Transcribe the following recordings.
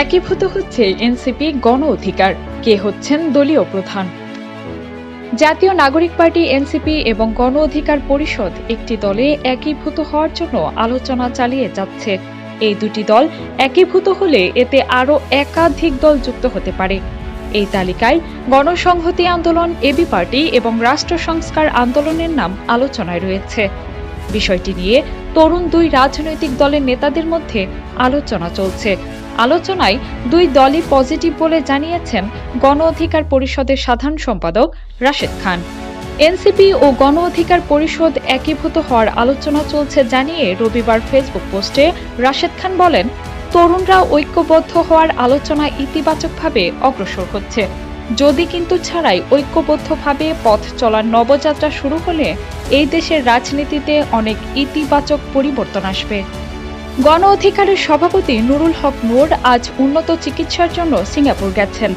একীভূত হচ্ছে এনসিপি গণ অধিকার। কে হচ্ছেন দলীয় প্রধান? জাতীয় নাগরিক পার্টি, এনসিপি এবং গণ অধিকার পরিষদ একটি দলে একীভূত হওয়ার জন্য আলোচনা চালিয়ে যাচ্ছে। এই দুটি দল একীভূত হলে এতে আরও একাধিক দল যুক্ত হতে পারে। এই তালিকায় গণসংহতি আন্দোলন, এবি পার্টি এবং রাষ্ট্র সংস্কার আন্দোলনের নাম আলোচনায় রয়েছে। বিষয়টি নিয়ে তরুণ দুই রাজনৈতিক দলের নেতাদের মধ্যে আলোচনা চলছে। আলোচনায় দুই দলই পজিটিভ বলে জানিয়েছেন গণ অধিকার পরিষদের সাধারণ সম্পাদক রাশেদ খান। এনসিপি ও গণ অধিকার পরিষদ একীভূত হওয়ার আলোচনা চলছে জানিয়ে রবিবার ফেসবুক পোস্টে রাশেদ খান বলেন, তরুণরা ঐক্যবদ্ধ হওয়ার আলোচনা ইতিবাচকভাবে অগ্রসর হচ্ছে। যদি কিন্তু ছাড়াই ঐক্যবদ্ধভাবে পথ চলার নবযাত্রা শুরু হলে এই দেশের রাজনীতিতে অনেক ইতিবাচক পরিবর্তন আসবে। গণ অধিকারের সভাপতি নুরুল হক নূর আজ উন্নত চিকিৎসার জন্য সিঙ্গাপুর গেছেন।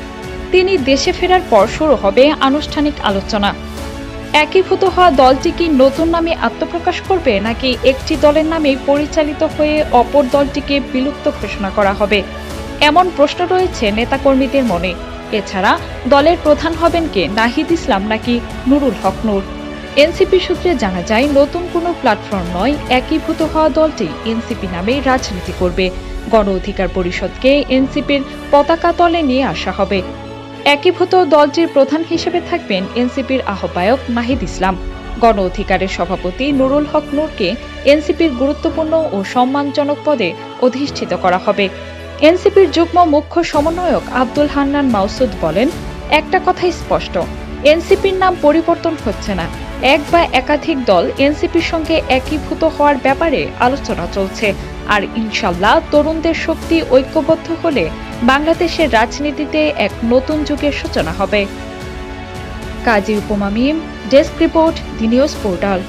তিনি দেশে ফেরার পর শুরু হবে আনুষ্ঠানিক আলোচনা। একীভূত হওয়া দলটি কি নতুন নামে আত্মপ্রকাশ করবে নাকি একটি দলের নামে পরিচালিত হয়ে অপর দলটিকে বিলুপ্ত ঘোষণা করা হবে? এমন প্রশ্ন রয়েছে নেতাকর্মীদের মনে। এছাড়া দলের প্রধান হবেন কে? নাহিদ ইসলাম নাকি নুরুল হক নূর? এনসিপি সূত্রে জানা যায়, নতুন কোনো প্ল্যাটফর্ম নয়, একীভূত হওয়া দলটি এনসিপি নামে রাজনীতি করবে। গণ অধিকার পরিষদকে এনসিপির পতাকা তলে নিয়ে আসা হবে। একীভূত দলটির প্রধান হিসেবে থাকবেন এনসিপির আহ্বায়ক নাহিদ ইসলাম। গণ অধিকারের সভাপতি নুরুল হক নূরকে এনসিপির গুরুত্বপূর্ণ ও সম্মানজনক পদে অধিষ্ঠিত করা হবে। এনসিপির যুগ্ম মুখ্য সমন্বয়ক আব্দুল হান্নান মাউসুদ বলেন, একটা কথাই স্পষ্ট এনসিপির নাম পরিবর্তন হচ্ছে না। এক বা একাধিক দল এনসিপির সঙ্গে একীভূত হওয়ার ব্যাপারে আলোচনা চলছে। আর ইনশাল্লাহ তরুণদের শক্তি ঐক্যবদ্ধ হলে বাংলাদেশের রাজনীতিতে এক নতুন যুগের সূচনা হবে। Kazi উপমামিম desk report, the news portal.